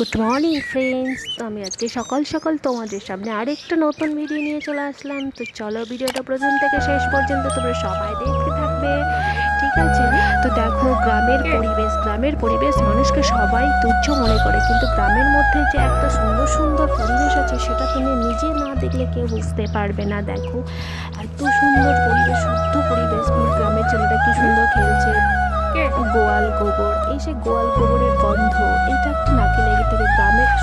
Good morning friends তো আমি আজকে সকাল সকাল তোমাদের সামনে আরেকটা নতুন ভিডিও নিয়ে চলে আসলাম। তো চলো ভিডিওটা প্রথম থেকে শেষ পর্যন্ত তোমরা সবাই দেখতে থাকবে। ঠিক আছে? তো দেখো গ্রামের পরিবেশ গ্রামের পরিবেশ মানুষকে সবাই তুচ্ছ মনে করে। কিন্তু গ্রামের মধ্যে যে একটা সুন্দর সুন্দর পরিবেশ আছে সেটা তুমি নিজে না দেখলে কেউ বুঝতে পারবে না। দেখো এত সুন্দর পরিবেশ শুদ্ধ পরিবেশ। গ্রামের ছেলেটা কি সুন্দর খেলছে। গোয়াল গোবর এই সে গোয়াল গোবরের গন্ধ এটা একটা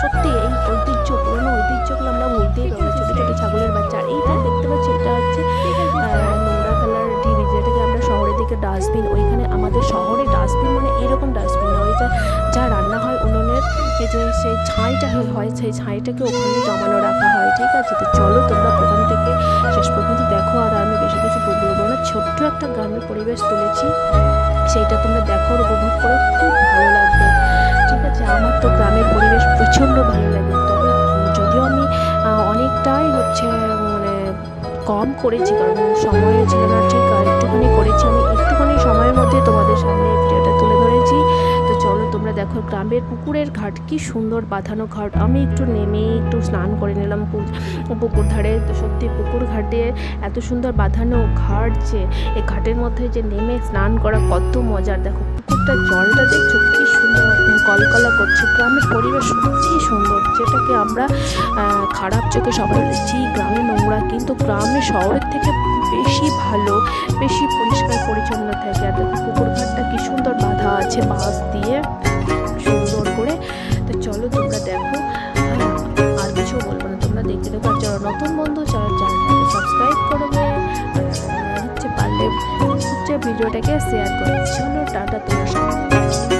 সত্যি এই ঐতিহ্য, পুরোনো ঐতিহ্যগুলো আমরা ভুলতেই পারব ছোটো ছোটো ছাগলের বাচ্চা আর এইটা দেখতে পাচ্ছি, এটা হচ্ছে নোংরা ফেলার ঢিবি, যেটাকে আমরা শহরের দিকে ডাস্টবিন, ওইখানে আমাদের শহরে ডাস্টবিন মানে এরকম ডাস্টবিন না। ওইটা যা রান্না হয় উনুনের যে সেই ছাইটা হয়, সেই ছাইটাকে ওখানে জমানো রাখা হয়, ঠিক আছে? তো চলো তোমরা প্রথম থেকে শেষ পর্যন্ত দেখো, আর আমি বেশি কিছু বলব না। ছোট্ট একটা গ্রামের পরিবেশ তুলেছি, সেইটা তোমরা দেখো আর উপভোগ করো। কম করেছি কারণ সময় ছিল না। গ্রামের পুকুরের ঘাট, কি সুন্দর বাঁধানো ঘাট। আমি একটু নেমে একটু স্নান করে নিলাম পুকুর ধারে। তো সত্যি পুকুর ঘাটে এত সুন্দর বাঁধানো ঘাট যে এই ঘাটের মধ্যে যে নেমে স্নান করা কত মজার। দেখো, পুকুরটার জলটা দেখছ, কি সুন্দর। কলকলা করছে, গ্রামের পরিবেশ সত্যি সুন্দর। যেটাকে আমরা খারাপ চোখে সবাই দেখছি গ্রামে নোংরা, কিন্তু গ্রামে শহরের থেকে বেশি ভালো, বেশি পরিষ্কার পরিচ্ছন্ন থাকে। আর পুকুর ঘাটটা কি সুন্দর বাঁধা আছে, বাঁশ দিয়ে। যারা নতুন বন্ধু, যারা চ্যানেলটাকে সাবস্ক্রাইব করবে হচ্ছে পারলে হচ্ছে ভিডিওটাকে শেয়ার করবে। টাটা, তোমার সাথে